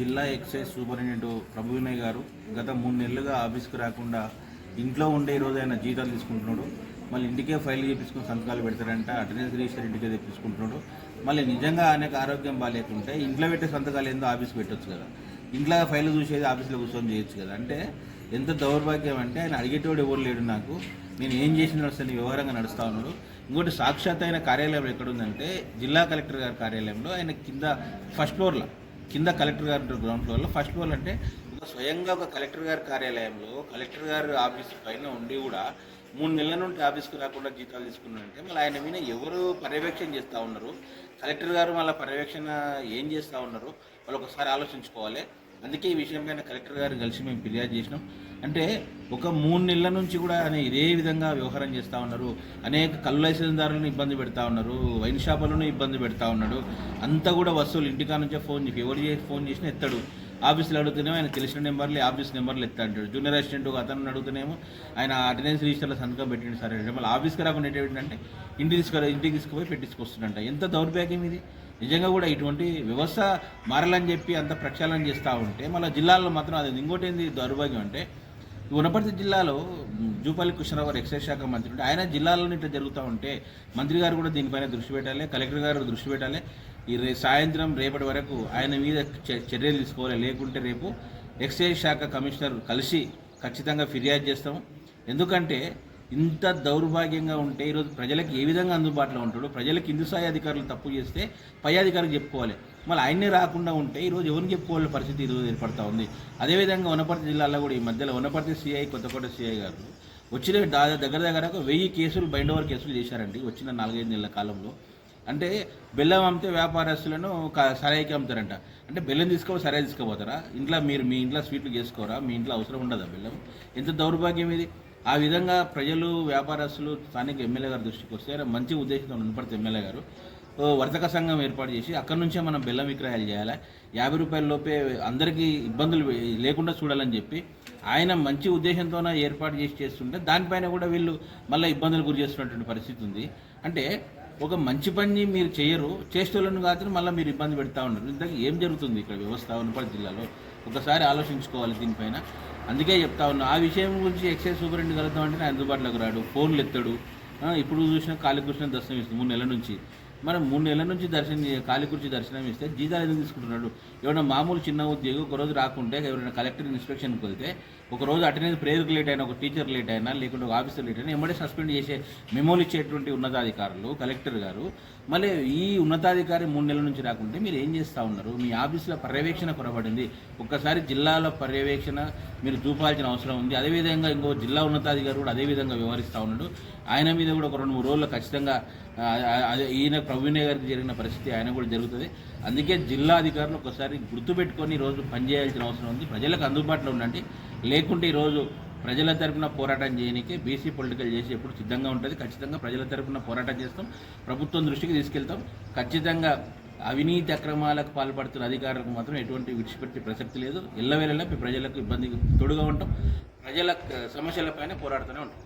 జిల్లా excise superintendent ప్రభువినయ్ గారు గత మూడు నెలలుగా ఆఫీస్కి రాకుండా ఇంట్లో ఉండే ఈ రోజు ఆయన జీతాలు తీసుకుంటున్నాడు. మళ్ళీ ఇంటికే ఫైల్ చేపించుకుని సంతకాలు పెడతారంట అటెండెన్స్ రిజిస్టర్ ఇంటికే తెప్పించుకుంటున్నాడు. మళ్ళీ నిజంగా ఆయనకు ఆరోగ్యం బాగాలేకుంటే ఇంట్లో పెట్టే సంతకాలు ఏందో ఆఫీస్కి పెట్టొచ్చు కదా. ఇంట్లో ఫైల్ చూసేది ఆఫీస్లో కూర్చొని చేయొచ్చు కదా. అంటే ఎంత దౌర్భాగ్యం అంటే ఆయన అడిగేటోడు ఎవరు లేడు నాకు. నేను ఏం చేసిన అసలు వివరంగా నడుస్తా ఉన్నాడు. ఇంకోటి సాక్షాత్ ఆయన కార్యాలయం ఎక్కడుందంటే జిల్లా కలెక్టర్ గారి కార్యాలయంలో ఆయన కింద ఫస్ట్ ఫ్లోర్లో. కింద కలెక్టర్ గారు గ్రౌండ్ ఫ్లోర్లో. ఫస్ట్ ఫ్లోర్ అంటే ఒక స్వయంగా ఒక కలెక్టర్ గారి కార్యాలయంలో కలెక్టర్ గారు ఆఫీస్ పైన ఉండి కూడా మూడు నెలల నుండి ఆఫీస్కి రాకుండా జీతాలు తీసుకున్నారంటే మళ్ళీ ఆయన మీద ఎవరు పర్యవేక్షణ చేస్తూ ఉన్నారు? కలెక్టర్ గారు మళ్ళీ పర్యవేక్షణ ఏం చేస్తూ ఉన్నారు? వాళ్ళు ఒకసారి ఆలోచించుకోవాలి. అందుకే ఈ విషయంపైన కలెక్టర్ గారు కలిసి మేము ఫిర్యాదు చేసినాం. అంటే ఒక మూడు నెలల నుంచి కూడా ఆయన ఇదే విధంగా వ్యవహారం చేస్తూ ఉన్నారు. అనేక కళ్ళు లైసెన్స్దారులను ఇబ్బంది పెడతా ఉన్నారు. వైన్ షాపులను ఇబ్బంది పెడతా ఉన్నాడు. అంతా కూడా వస్తువులు ఇంటికా నుంచే ఫోన్ చేసి ఎవరు చేసి ఫోన్ చేసినా ఎత్తాడు. ఆఫీసులు అడుగుతూనేమో ఆయన తెలిసిన నెంబర్లు ఆఫీస్ నెంబర్లు ఎత్తా అంటాడు. జూనియర్ అసిస్టెంట్ ఒక అతను అడుగుతూనేమో ఆయన అటెండెన్స్ రిజిస్టర్లో సంతకం పెట్టిండు సరే మళ్ళీ ఆఫీస్కి రాకుండా ఏంటంటే ఇంటికి తీసుకు ఇంటికి తీసుకుపోయి పెట్టించుకొస్తుందంట ఎంత దౌర్భాగ్యం ఇది. నిజంగా కూడా ఇటువంటి వ్యవస్థ మారాలని చెప్పి అంత ప్రక్షాళన చేస్తూ ఉంటే మళ్ళీ జిల్లాల్లో మాత్రం అది ఇంకోటి ఏంది దౌర్భాగ్యం అంటే ఈ వనపర్తి జిల్లాలో జూపల్లి కృష్ణరావు ఎక్సైజ్ శాఖ మంత్రి ఆయన జిల్లాలో ఇట్లా జరుగుతూ ఉంటే మంత్రి గారు కూడా దీనిపైన దృష్టి పెట్టాలి కలెక్టర్ గారు దృష్టి పెట్టాలి ఈ రే సాయంత్రం రేపటి వరకు ఆయన మీద చ- చర్యలు తీసుకోవాలి. లేకుంటే రేపు ఎక్సైజ్ శాఖ కమిషనర్ కలిసి ఖచ్చితంగా ఫిర్యాదు చేస్తాం ఎందుకంటే ఇంత దౌర్భాగ్యంగా ఉంటే ఈరోజు ప్రజలకు ఏ విధంగా అందుబాటులో ఉంటాడు ప్రజలకు కింది స్థాయి అధికారులు తప్పు చేస్తే పై అధికారులకు చెప్పుకోవాలి. మళ్ళీ ఆయన్నే రాకుండా ఉంటే ఈరోజు ఎవరిని చెప్పుకోవాలి పరిస్థితి ఈరోజు ఏర్పడతా ఉంది. అదేవిధంగా వనపర్తి జిల్లాలో కూడా ఈ మధ్యలో వనపర్తి సిఐ కొత్తకోట సిఐ గారు వచ్చిన దగ్గర దగ్గర ఒక వెయ్యి కేసులు బైండ్ ఓవర్ కేసులు చేశారండి. వచ్చిన నాలుగైదు నెలల కాలంలో. అంటే బెల్లం అమ్మితే వ్యాపారస్తులను క- సరాయికి అమ్ముతారంట. అంటే బెల్లం తీసుకో సరాయి తీసుకోపోతారా? ఇంట్లో మీరు మీ ఇంట్లో స్వీట్లు చేసుకోరా? మీ ఇంట్లో అవసరం ఉండదా బెల్లం? ఎంత దౌర్భాగ్యం ఇది? ఆ విధంగా ప్రజలు వ్యాపారస్తులు స్థానిక ఎమ్మెల్యే గారి దృష్టికి వస్తే మంచి ఉద్దేశంతో ఉన్నపడితే ఎమ్మెల్యే గారు వర్తక సంఘం ఏర్పాటు చేసి అక్కడి నుంచే మనం బెల్లం విక్రయాలు చేయాలి? యాభై రూపాయల లోపే అందరికీ ఇబ్బందులు లేకుండా చూడాలని చెప్పి ఆయన మంచి ఉద్దేశంతోనే ఏర్పాటు చేసి చేస్తుంటే దానిపైన కూడా వీళ్ళు మళ్ళీ ఇబ్బందులు గురి చేస్తున్నటువంటి పరిస్థితి ఉంది. అంటే ఒక మంచి పని మీరు చేయరు చేసేటోళ్ళను కాదని మళ్ళీ మీరు ఇబ్బంది పెడతా ఉన్నారు. ఇంతకీ ఏం జరుగుతుంది ఇక్కడ వ్యవస్థ ఉన్నపల్లి జిల్లాలో? ఒకసారి ఆలోచించుకోవాలి దీనిపైన. అందుకే చెప్తా ఉన్నా ఆ విషయం గురించి ఎక్సైజ్ సూపరింటెండెంట్ కలుద్దాం అంటే అందుబాటులోకి రాడు ఫోన్లు ఎత్తాడు. ఇప్పుడు చూసిన కాళీకృష్ణ దర్శనం ఇస్తుంది మూడు నెలల నుంచి. మనం మూడు నెలల నుంచి దర్శనం చే- దర్శనం ఇస్తే జీతాలు ఎందుకు తీసుకుంటున్నాడు? ఎవరైనా మామూలు చిన్న ఉద్యోగి ఒక రోజు రాకుంటే ఎవరైనా కలెక్టర్ ఇన్స్పెక్షన్కి వెళ్తే ఒక రోజు అటెండెన్స్ ప్రేయర్కి లేట్ అయినా ఒక టీచర్ లేట్ అయినా లేకుంటే ఒక ఆఫీసర్ లేట్ అయినా ఎమ్మడే సస్పెండ్ చేసే మెమోలు ఇచ్చేటువంటి ఉన్నతాధికారులు కలెక్టర్ గారు మళ్ళీ ఈ ఉన్నతాధికారి మూడు నెలల నుంచి రాకుంటే మీరు ఏం చేస్తూ ఉన్నారు? మీ ఆఫీసులో పర్యవేక్షణ కొరబడింది ఒక్కసారి జిల్లాలో పర్యవేక్షణ మీరు చూపాల్సిన అవసరం ఉంది. అదేవిధంగా ఇంకో జిల్లా ఉన్నతాధికారి కూడా అదే విధంగా వ్యవహరిస్తూ ఉన్నాడు. ఆయన మీద కూడా ఒక రెండు మూడు రోజులు ఖచ్చితంగా అదే ఈయన ప్రవీణ్ గారికి జరిగిన పరిస్థితి ఆయన కూడా జరుగుతుంది. అందుకే జిల్లా అధికారులు ఒకసారి గుర్తుపెట్టుకొని ఈరోజు పనిచేయాల్సిన అవసరం ఉంది. ప్రజలకు అందుబాటులో ఉండండి. లేకుంటే ఈరోజు ప్రజల తరపున పోరాటం చేయడానికి బీసీ పొలిటికల్ చేసి ఎప్పుడు సిద్ధంగా ఉంటుంది. ఖచ్చితంగా ప్రజల తరపున పోరాటం చేస్తాం. ప్రభుత్వం దృష్టికి తీసుకెళ్తాం. ఖచ్చితంగా అవినీతి అక్రమాలకు పాల్పడుతున్న అధికారులకు మాత్రం ఎటువంటి విడిచిపెట్టే ప్రసక్తి లేదు. ఎల్లవేళలా ప్రజలకు ఇబ్బంది తోడుగా ఉంటాం. ప్రజల సమస్యలపైన పోరాడుతూనే ఉంటాం.